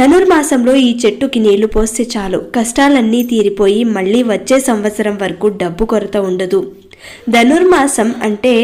ధనుర్మాసంలో ఈ చెట్టుకి నీళ్ళు పోస్తే చాలు. కష్టాలన్నీ తీరిపోయి మళ్ళీ వచ్చే సంవత్సరం వరకు డబ్బు కొరత ఉండదు. ధనుర్మాసం అంటే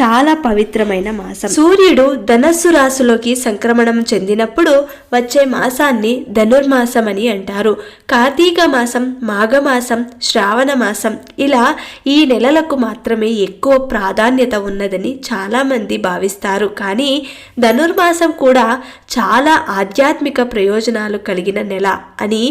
చాలా పవిత్రమైన మాసం. సూర్యుడు ధనస్సు రాశిలోకి సంక్రమణం చెందినప్పుడు వచ్చే మాసాన్ని ధనుర్మాసం అని అంటారు. కార్తీక మాసం మాఘమాసం శ్రావణ మాసం ఇలా ఈ నెలలకు మాత్రమే ఎక్కువ ప్రాధాన్యత ఉన్నదని చాలామంది భావిస్తారు. కానీ ధనుర్మాసం కూడా చాలా ఆధ్యాత్మిక ప్రయోజనాలు కలిగిన నెల అని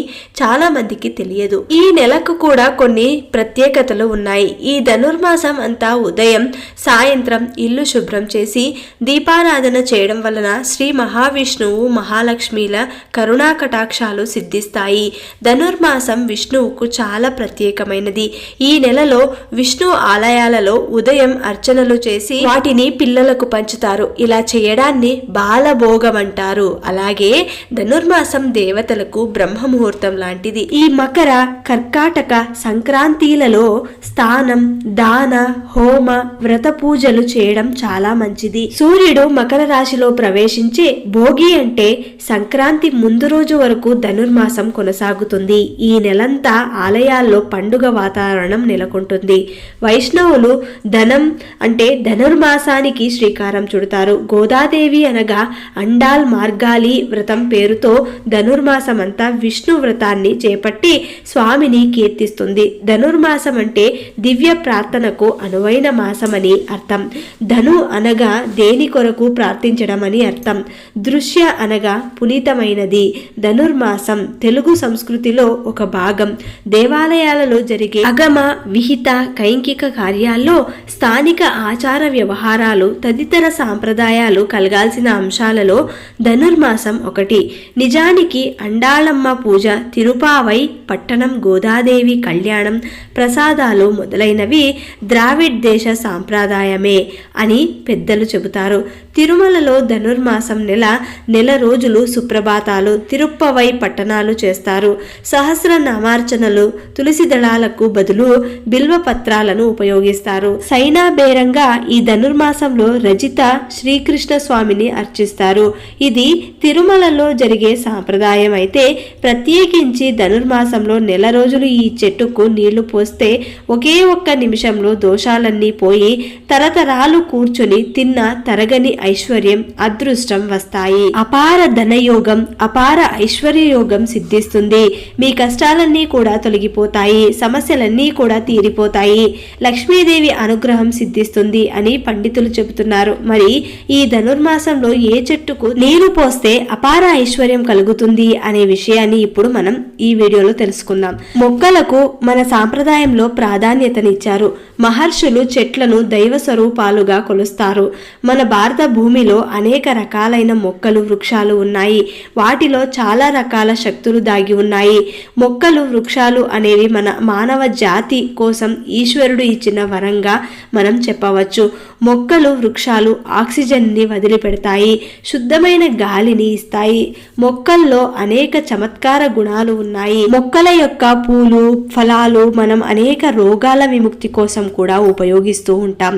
చాలామందికి తెలియదు. ఈ నెలకు కూడా కొన్ని ప్రత్యేకతలు ఉన్నాయి. ఈ ధనుర్మాసం అంతా ఉదయం సాయంత్రం ఇల్లు శుభ్రం చేసి దీపారాధన చేయడం వలన శ్రీ మహావిష్ణువు మహాలక్ష్మిల కరుణా కటాక్షాలు సిద్ధిస్తాయి. ధనుర్మాసం విష్ణువుకు చాలా ప్రత్యేకమైనది. ఈ నెలలో విష్ణు ఆలయాలలో ఉదయం అర్చనలు చేసి వాటిని పిల్లలకు పంచుతారు. ఇలా చేయడాన్ని బాలభోగం అంటారు అలాగే ధనుర్మాసం దేవతలకు బ్రహ్మ ముహూర్తం లాంటిది. ఈ మకర కర్కాటక సంక్రాంతిలలో స్థానం దాన హోమ వ్రత పూజలు చేయడం చాలా మంచిది. సూర్యుడు మకర రాశిలో ప్రవేశించే భోగి అంటే సంక్రాంతి ముందు రోజు వరకు ధనుర్మాసం కొనసాగుతుంది. ఈ నెలంతా ఆలయాల్లో పండుగ వాతావరణం నెలకొంటుంది. వైష్ణవులు ధనం అంటే ధనుర్మాసానికి శ్రీకారం చుడతారు. గోదాదేవి అనగా అండాల్ మార్గాలి వ్రతం పేరుతో ధనుర్మాసం అంతా విష్ణు వ్రతాన్ని చేపట్టి స్వామిని కీర్తిస్తుంది. ధనుర్మాసం అంటే దివ్య ప్రార్థనకు అనువైన మాసమని అర్థం. ధను అనగా దేని కొరకు ప్రార్థించడం అని అర్థం. దృశ్య అనగా పునీతమైనది. ధనుర్మాసం తెలుగు సంస్కృతిలో ఒక భాగం. దేవాలయాలలో జరిగే అగమ విహిత కైంకిక కార్యాల్లో స్థానిక ఆచార వ్యవహారాలు తదితర సాంప్రదాయాలు కలగాల్సిన అంశాలలో ధనుర్మాసం ఒకటి. నిజానికి అండాళమ్మ పూజ తిరుపావై పట్టణం గోదాదేవి కళ్యాణం ప్రసాదాలు మొదలైనవి ద్రావిడ్ దేశ సాంప్రదాయమే. అని పెద్దలు చెబుతారు. తిరుమలలో ధనుర్మాసం నెల నెల రోజులు సుప్రభాతాలు తిరుప్పవై పట్టణాలు చేస్తారు. సహస్ర నామార్చనలు తులసి దళాలకు బదులు బిల్వ పత్రాలను ఉపయోగిస్తారు. సైనా బేరంగా ఈ ధనుర్మాసంలో రజిత శ్రీకృష్ణ స్వామిని అర్చిస్తారు. ఇది తిరుమలలో జరిగే సాంప్రదాయం అయితే ప్రత్యేకించి ధనుర్మాసంలో నెల రోజులు ఈ చెట్టుకు నీళ్ళు పోస్తే ఒకే ఒక్క నిమిషంలో దోషాలన్నీ పోయి తరతర తరతరాలు కూర్చుని తిన్న తరగని ఐశ్వర్యం అదృష్టం వస్తాయి. అపార ధనయోగం అపార ఐశ్వర్యయోగం సిద్ధిస్తుంది. మీ కష్టాలన్నీ కూడా తొలగిపోతాయి. సమస్యలన్నీ కూడా తీరిపోతాయి. లక్ష్మీదేవి అనుగ్రహం సిద్ధిస్తుంది అని పండితులు చెబుతున్నారు. మరి ఈ ధనుర్మాసంలో ఏ చెట్టుకు నీరు పోస్తే అపార ఐశ్వర్యం కలుగుతుంది అనే విషయాన్ని ఇప్పుడు మనం ఈ వీడియోలో తెలుసుకుందాం. మొక్కలకు మన సాంప్రదాయంలో ప్రాధాన్యతనిచ్చారు. మహర్షులు చెట్లను దైవ రూపాలుగా కొలుస్తారు. మన భారత భూమిలో అనేక రకాలైన మొక్కలు వృక్షాలు ఉన్నాయి. వాటిలో చాలా రకాల శక్తులు దాగి ఉన్నాయి. మొక్కలు వృక్షాలు అనేవి మన మానవ జాతి కోసం ఈశ్వరుడు ఇచ్చిన వరంగా మనం చెప్పవచ్చు. మొక్కలు వృక్షాలు ఆక్సిజన్ని వదిలిపెడతాయి శుద్ధమైన గాలిని ఇస్తాయి. మొక్కల్లో అనేక చమత్కార గుణాలు ఉన్నాయి. మొక్కల యొక్క పూలు ఫలాలు మనం అనేక రోగాల విముక్తి కోసం కూడా ఉపయోగిస్తూ ఉంటాం.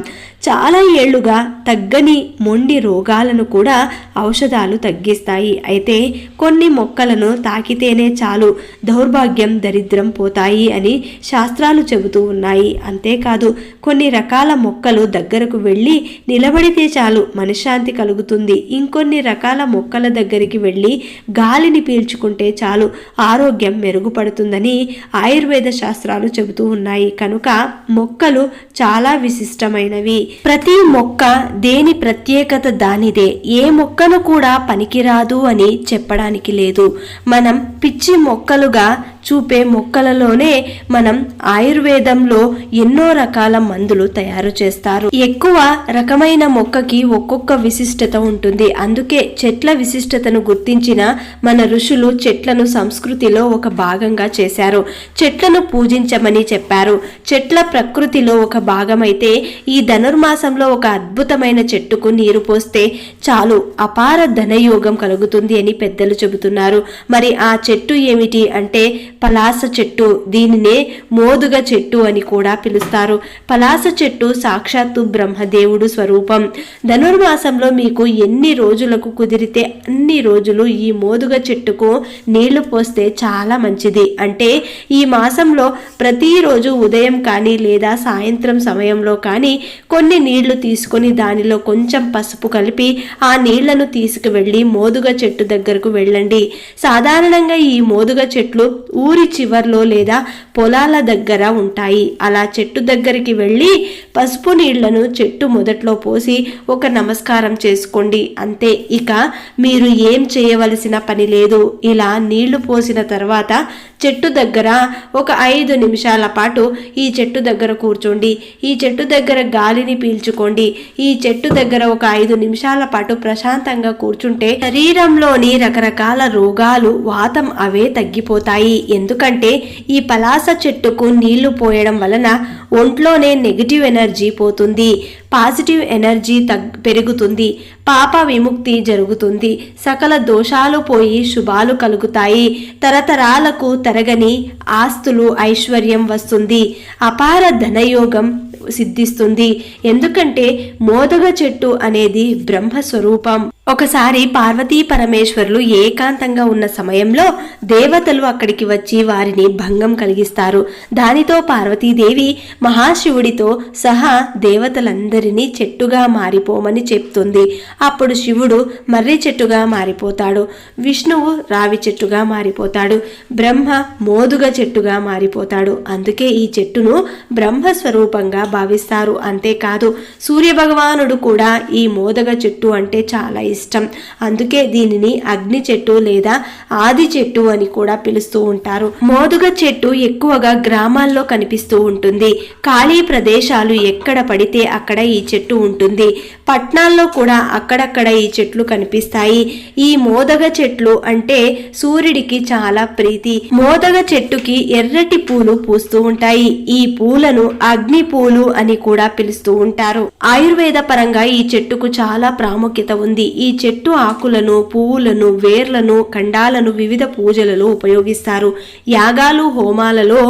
చాలా ఏళ్ళుగా తగ్గని మొండి రోగాలను కూడా ఔషధాలు తగ్గిస్తాయి. అయితే కొన్ని మొక్కలను తాకితేనే చాలు దౌర్భాగ్యం దరిద్రం పోతాయి అని శాస్త్రాలు చెబుతూ ఉన్నాయి. అంతేకాదు కొన్ని రకాల మొక్కలు దగ్గరకు వెళ్ళి నిలబడితే చాలు మనశ్శాంతి కలుగుతుంది. ఇంకొన్ని రకాల మొక్కల దగ్గరికి వెళ్ళి గాలిని పీల్చుకుంటే చాలు ఆరోగ్యం మెరుగుపడుతుందని ఆయుర్వేద శాస్త్రాలు చెబుతూ ఉన్నాయి. కనుక మొక్కలు చాలా విశిష్టమైనవి. ప్రతి మొక్క దేని ప్రత్యేకత దానిదే ఏ మొక్కను కూడా పనికిరాదు అని చెప్పడానికి లేదు. మనం పిచ్చి మొక్కలుగా చూపే మొక్కలలోనే మనం ఆయుర్వేదంలో ఎన్నో రకాల మందులు తయారు చేస్తారు. ఎక్కువ రకమైన మొక్కకి ఒక్కొక్క విశిష్టత ఉంటుంది. అందుకే చెట్ల విశిష్టతను గుర్తించిన మన ఋషులు చెట్లను సంస్కృతిలో ఒక భాగంగా చేశారు. చెట్లను పూజించమని చెప్పారు. చెట్ల ప్రకృతిలో ఒక భాగమైతే ఈ ధనుర్మాసంలో ఒక అద్భుతమైన చెట్టుకు నీరు పోస్తే చాలు అపార ధనయోగం కలుగుతుంది అని పెద్దలు చెబుతున్నారు. మరి ఆ చెట్టు ఏమిటి అంటే పలాస చెట్టు దీనినే మోదుగ చెట్టు అని కూడా పిలుస్తారు. పలాస చెట్టు సాక్షాత్తు బ్రహ్మదేవుడు స్వరూపం. ధనుర్మాసంలో మీకు ఎన్ని రోజులకు కుదిరితే అన్ని రోజులు ఈ మోదుగ చెట్టుకు నీళ్ళు పోస్తే చాలా మంచిది. అంటే ఈ మాసంలో ప్రతిరోజు ఉదయం కానీ లేదా సాయంత్రం సమయంలో కానీ కొన్ని నీళ్ళు తీసుకొని దానిలో కొంచెం పసుపు కలిపి ఆ నీళ్ళను తీసుకువెళ్ళి మోదుగ చెట్టు దగ్గరకు వెళ్ళండి. సాధారణంగా ఈ మోదుగ చెట్లు ఊరి చివర్లో లేదా పొలాల దగ్గర ఉంటాయి. అలా చెట్టు దగ్గరికి వెళ్ళి పసుపు నీళ్ళను చెట్టు మొదట్లో పోసి ఒక నమస్కారం చేసుకోండి. అంతే. ఇక మీరు ఏం చేయవలసిన పని లేదు. ఇలా నీళ్ళు పోసిన తర్వాత చెట్టు దగ్గర ఒక ఐదు నిమిషాల పాటు ఈ చెట్టు దగ్గర కూర్చోండి. ఈ చెట్టు దగ్గర గాలిని పీల్చుకోండి. ఈ చెట్టు దగ్గర ఒక ఐదు నిమిషాల పాటు ప్రశాంతంగా కూర్చుంటే శరీరంలోని రకరకాల రోగాలు వాతం అవే తగ్గిపోతాయి. ఎందుకంటే ఈ పలాస చెట్టుకు నీళ్ళు పోయడం వలన ఒంట్లోనే నెగిటివ్ ఎనర్జీ పోతుంది. పాజిటివ్ ఎనర్జీ తగ్ పెరుగుతుంది. పాప విముక్తి జరుగుతుంది. సకల దోషాలు పోయి శుభాలు కలుగుతాయి. తరతరాలకు తరగని ఆస్తులు ఐశ్వర్యం వస్తుంది. అపార ధనయోగం సిద్ధిస్తుంది. ఎందుకంటే మోదగ చెట్టు అనేది బ్రహ్మ స్వరూపం ఒకసారి పార్వతీ పరమేశ్వరులు ఏకాంతంగా ఉన్న సమయంలో దేవతలు అక్కడికి వచ్చి వారిని భంగం కలిగిస్తారు. దానితో పార్వతీదేవి మహాశివుడితో సహా దేవతలందరినీ చెట్టుగా మారిపోమని చెప్తుంది. అప్పుడు శివుడు మర్రి చెట్టుగా మారిపోతాడు. విష్ణువు రావి చెట్టుగా మారిపోతాడు. బ్రహ్మ మోదుగ చెట్టుగా మారిపోతాడు. అందుకే ఈ చెట్టును బ్రహ్మ స్వరూపంగా భావిస్తారు. అంతేకాదు సూర్య భగవానుడు కూడా ఈ మోదగ చెట్టు అంటే చాలా ఇష్టం. అందుకే దీనిని అగ్ని చెట్టు లేదా ఆది చెట్టు అని కూడా పిలుస్తూ ఉంటారు. మోదుగ చెట్టు ఎక్కువగా గ్రామాల్లో కనిపిస్తూ ఉంటుంది. ఖాళీ ప్రదేశాలు ఎక్కడ పడితే అక్కడ ఈ చెట్టు ఉంటుంది. పట్నాల్లో కూడా అక్కడక్కడ ఈ చెట్లు కనిపిస్తాయి. ఈ మోదగ చెట్లు అంటే సూర్యుడికి చాలా ప్రీతి. మోదగ చెట్టుకి ఎర్రటి పూలు పూస్తూ ఉంటాయి. ఈ పూలను అగ్ని పూలు అని కూడా పిలుస్తూ ఉంటారు. ఆయుర్వేద పరంగా ఈ చెట్టుకు చాలా ప్రాముఖ్యత ఉంది. ఈ ఈ చెట్టు ఆకులను పువ్వులను వేర్లను ఖండాలను వివిధ పూజలలో ఉపయోగిస్తారు. యాగాలు హోమాలలో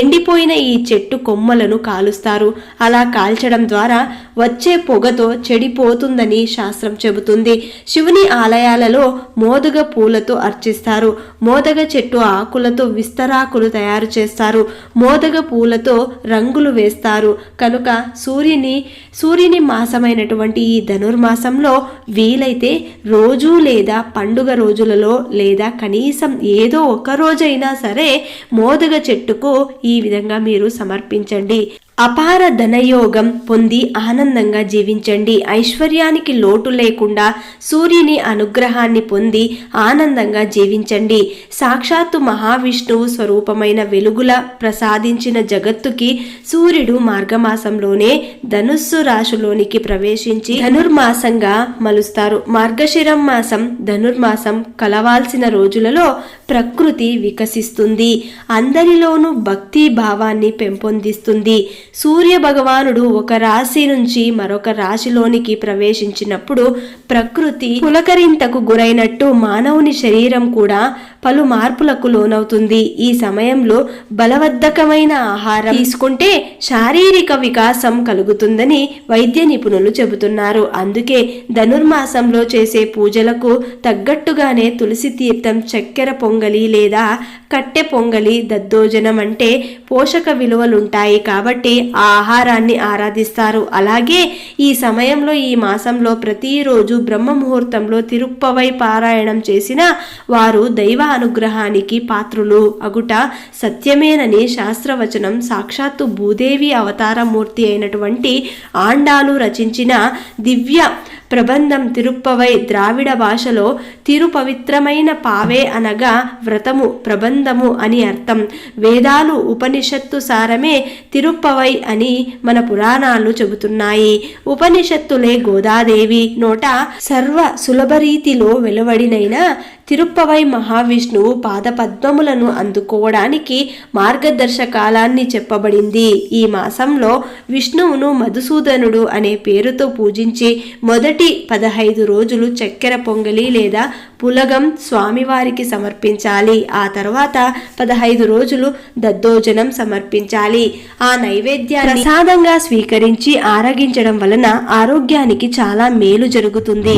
ఎండిపోయిన ఈ చెట్టు కొమ్మలను కాలుస్తారు. అలా కాల్చడం ద్వారా వచ్చే పొగతో చెడిపోతుందని శాస్త్రం చెబుతుంది. శివుని ఆలయాలలో మోదగ పూలతో అర్చిస్తారు. మోదగ చెట్టు ఆకులతో విస్తరాకులు తయారు చేస్తారు. మోదగ పూలతో రంగులు వేస్తారు. కనుక సూర్యుని సూర్యుని మాసమైనటువంటి ఈ ధనుర్మాసంలో వీలైతే రోజు లేదా పండుగ రోజులలో లేదా కనీసం ఏదో ఒక రోజైనా సరే మోదగ చెట్టుకు ఈ విధంగా మీరు సమర్పించండి. అపార ధనయోగం పొంది ఆనందంగా జీవించండి. ఐశ్వర్యానికి లోటు లేకుండా సూర్యుని అనుగ్రహాన్ని పొంది ఆనందంగా జీవించండి. సాక్షాత్తు మహావిష్ణువు స్వరూపమైన వెలుగుల ప్రసాదించిన జగత్తుకి సూర్యుడు మార్గమాసంలోనే ధనుస్సు రాశిలోనికి ప్రవేశించి ధనుర్మాసంగా మలుస్తారు. మార్గశిరం మాసం ధనుర్మాసం కలవాల్సిన రోజులలో ప్రకృతి వికసిస్తుంది. అందరిలోనూ భక్తి భావాన్ని పెంపొందిస్తుంది. సూర్య భగవానుడు ఒక రాశి నుంచి మరొక రాశిలోనికి ప్రవేశించినప్పుడు ప్రకృతి పులకరింతకు గురైనట్టు మానవుని శరీరం కూడా పలు మార్పులకు లోనవుతుంది. ఈ సమయంలో బలవర్ధకమైన ఆహారం తీసుకుంటే శారీరక వికాసం కలుగుతుందని వైద్య నిపుణులు చెబుతున్నారు. అందుకే ధనుర్మాసంలో చేసే పూజలకు తగ్గట్టుగానే తులసి తీర్థం చక్కెర పొంగలి లేదా కట్టె పొంగలి దద్దోజనం అంటే పోషక విలువలుంటాయి కాబట్టి ఆ ఆహారాన్ని ఆరాధిస్తారు. అలాగే ఈ సమయంలో ఈ మాసంలో ప్రతిరోజు బ్రహ్మ ముహూర్తంలో తిరుప్పవై పారాయణం చేసిన వారు దైవ అనుగ్రహానికి పాత్రులు. అగుట సత్యమేనని శాస్త్రవచనం సాక్షాత్తు భూదేవి అవతారమూర్తి అయినటువంటి ఆండాలు రచించిన దివ్య ప్రబంధం తిరుప్పవై ద్రావిడ భాషలో తిరుపవిత్రమైన పావే అనగా వ్రతము ప్రబంధము అని అర్థం. వేదాలు ఉపనిషత్తు సారమే తిరుప్పవై అని మన పురాణాలు చెబుతున్నాయి. ఉపనిషత్తులే గోదాదేవి నోట సర్వ సులభరీతిలో వెలువడినైన తిరుప్పవై మహావిష్ణువు పాదపద్మములను అందుకోవడానికి మార్గదర్శకాలాన్ని చెప్పబడింది. ఈ మాసంలో విష్ణువును మధుసూదనుడు అనే పేరుతో పూజించి మొదటి మొదటి పదహైదు రోజులు చక్కెర పొంగలి లేదా పులగం స్వామివారికి సమర్పించాలి. ఆ తర్వాత పదహైదు రోజులు దద్దోజనం సమర్పించాలి. ఆ నైవేద్యాన్ని ప్రసాదంగా స్వీకరించి ఆరగించడం వలన ఆరోగ్యానికి చాలా మేలు జరుగుతుంది.